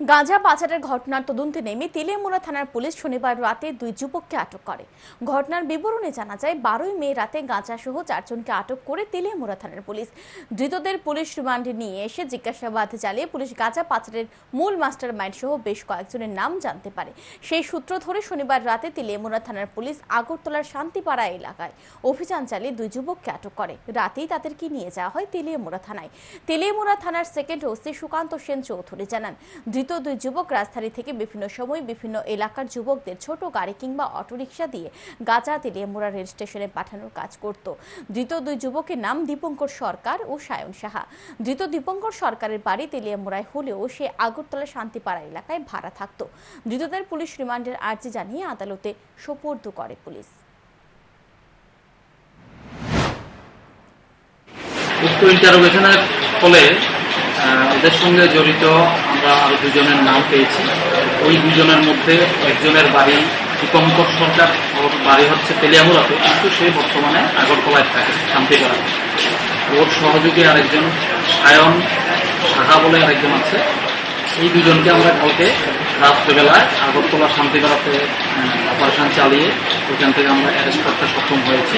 গাঁজা পাচারের ঘটনার তদন্তে নেমে তেলিয়ামুড়া থানার পুলিশ শনিবার রাতে দুই যুবককে আটক করে। ঘটনার বিবরণে জানা যায়, বারোই মে রাতে গাঁজা সহ চারজনকে আটক করে তেলিয়ামুড়া থানার পুলিশ। ধৃতদের পুলিশ রিমান্ডে নিয়ে এসে জিজ্ঞাসাবাদ চালিয়ে পুলিশ গাঁজা পাচারের মূল মাস্টার মাইন্ড সহ বেশ কয়েকজনের নাম জানতে পারে। সেই সূত্র ধরে শনিবার রাতে তেলিয়ামুড়া থানার পুলিশ আগরতলার শান্তিপাড়া এলাকায় অভিযান চালিয়ে দুই যুবককে আটক করে। রাতেই তাদেরকে নিয়ে যাওয়া হয় তেলিয়ামুড়া থানায়। তেলিয়ামুড়া থানার সেকেন্ড ওসি সুকান্ত সেন চৌধুরী জানান ধৃত দুই যুবক রাজধানী থেকে বিভিন্ন সময় বিভিন্ন এলাকার যুবকদের ছোট গাড়ি কিংবা অটোরিকশা দিয়ে গাজা তেলিয়ামুড়া রেল স্টেশনে পাঠানোর কাজ করত। ধৃত দুই যুবকের নাম দীপঙ্কর সরকার ও সায়ন সাহা। ধৃত দীপঙ্কর সরকারের বাড়ি তেলিয়ামুড়ায় হলেও সে আগরতলা শান্তিপাড়া এলাকায় ভাড়া থাকত। ধৃতদের পুলিশ রিমান্ডের আর্জি জানিয়ে আদালতে সোপর্দ করে পুলিশ। ইন্টারোগেশনের ফলে ওদের সঙ্গে জড়িত আমরা আরও দুজনের নাম পেয়েছি। ওই দুজনের মধ্যে একজনের বাড়ি দীপঙ্কর সরকার, ওর বাড়ি হচ্ছে তেলিয়ামুড়াতে, কিন্তু সে বর্তমানে আগরতলায় থাকে শান্তিপাড়া ওর সহযোগী আরেকজন, সায়ন সাহা বলে আরেকজন আছে। এই দুজনকে আমরা কালকে রাত্রেবেলায় আগরতলা শান্তিপাড়াতে অপারেশন চালিয়ে ওইখান থেকে আমরা অ্যারেস্ট করতে সক্ষম হয়েছি।